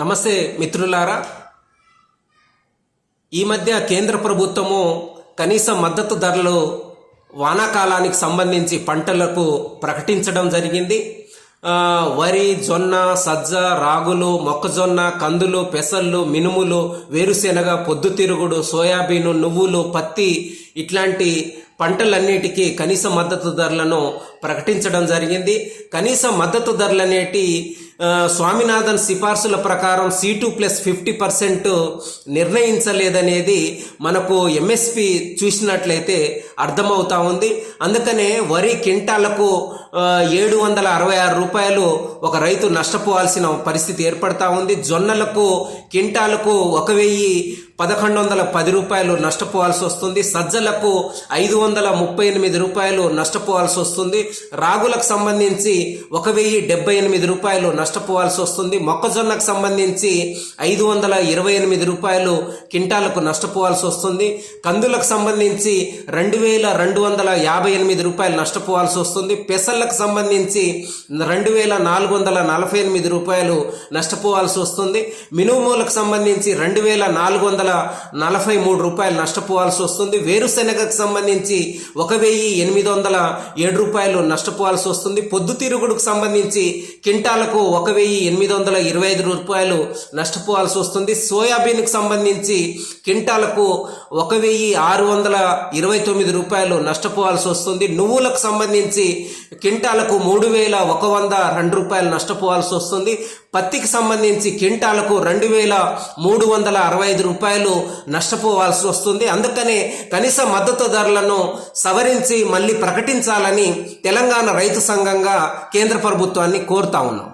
నమస్తే మిత్రులారా. ఈ మధ్య కేంద్ర ప్రభుత్వము కనీస మద్దతు ధరలు వానాకాలానికి సంబంధించి పంటలకు ప్రకటించడం జరిగింది. వరి జొన్న సజ్జ రాగులు మొక్కజొన్న కందులు పెసళ్ళు మినుములు వేరుశెనగ పొద్దుతిరుగుడు సోయాబీను నువ్వులు పత్తి ఇట్లాంటి పంటలన్నిటికీ కనీస మద్దతు ధరలను ప్రకటించడం జరిగింది. కనీస మద్దతు ధరలనేటి అనేటివి స్వామినాథన్ సిఫార్సుల ప్రకారం సీటు టూ ప్లస్ ఫిఫ్టీ పర్సెంట్ నిర్ణయించలేదనేది మనకు ఎంఎస్పి చూసినట్లయితే అర్థమవుతా ఉంది. అందుకనే వరి కింటాలకు ఏడు వందల అరవై ఆరు రూపాయలు ఒక రైతు నష్టపోవాల్సిన పరిస్థితి ఏర్పడతా ఉంది. జొన్నలకు కింటాలకు ఒక వెయ్యి పదకొండు వందల పది రూపాయలు నష్టపోవాల్సి వస్తుంది. సజ్జలకు ఐదు వందల ముప్పై ఎనిమిది రూపాయలు నష్టపోవాల్సి వస్తుంది. రాగులకు సంబంధించి ఒక వెయ్యి డెబ్బై ఎనిమిది రూపాయలు నష్ట నష్టపోవాల్సి వస్తుంది. మొక్కజొన్నకు సంబంధించి ఐదు వందల ఇరవై ఎనిమిది రూపాయలు కింటాలకు నష్టపోవాల్సి వస్తుంది. కందులకు సంబంధించి రెండు వేల రెండు వందల యాభై ఎనిమిది రూపాయలు నష్టపోవాల్సి వస్తుంది. పెసళ్ళకు సంబంధించి రెండు వేల నాలుగు వందల నలభై ఎనిమిది రూపాయలు నష్టపోవాల్సి వస్తుంది. మినుములకు సంబంధించి రెండు వేల నాలుగు వందల నలభై మూడు రూపాయలు నష్టపోవాల్సి వస్తుంది. వేరుశెనగకు సంబంధించి ఒక వెయ్యి ఎనిమిది వందల ఏడు రూపాయలు నష్టపోవాల్సి వస్తుంది. పొద్దుతిరుగుడుకు సంబంధించి కింటాలకు ఒక వెయ్యి ఎనిమిది వందల ఇరవై ఐదు రూపాయలు నష్టపోవాల్సి వస్తుంది. సోయాబీన్కి సంబంధించి కింటాలకు ఒక వెయ్యి ఆరు వందల ఇరవై తొమ్మిది రూపాయలు నష్టపోవాల్సి వస్తుంది. నువ్వులకు సంబంధించి కింటాలకు మూడు వేల ఒక వంద రెండు రూపాయలు నష్టపోవాల్సి వస్తుంది. పత్తికి సంబంధించి కింటాలకు రెండు వేల మూడు వందల అరవై ఐదు రూపాయలు నష్టపోవాల్సి వస్తుంది. అందుకనే కనీస మద్దతు ధరలను సవరించి మళ్ళీ ప్రకటించాలని తెలంగాణ రైతు సంఘంగా కేంద్ర ప్రభుత్వాన్ని కోరుతా ఉన్నాం.